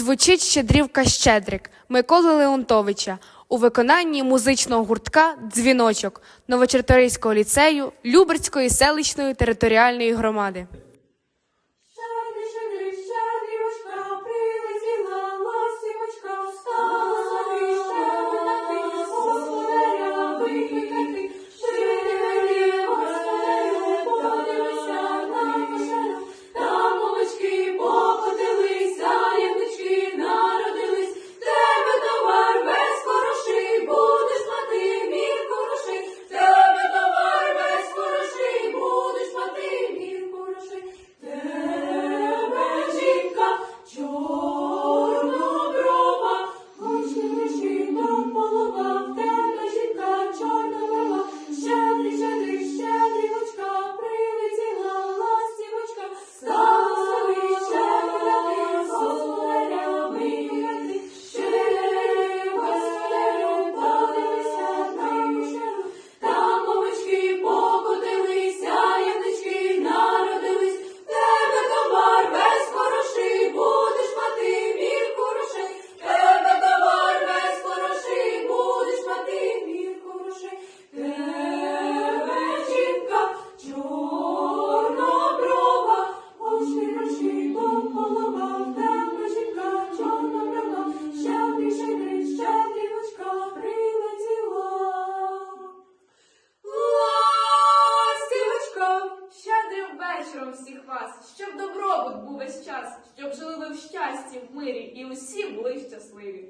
звучить щедрівка Щедрик Миколи Леонтовича у виконанні музичного гуртка Дзвіночок Новочерторийського ліцею Люберської селищної територіальної громади. всіх вас, щоб добробут був весь час, щоб жили ви в щасті, в мирі, і усі були щасливі.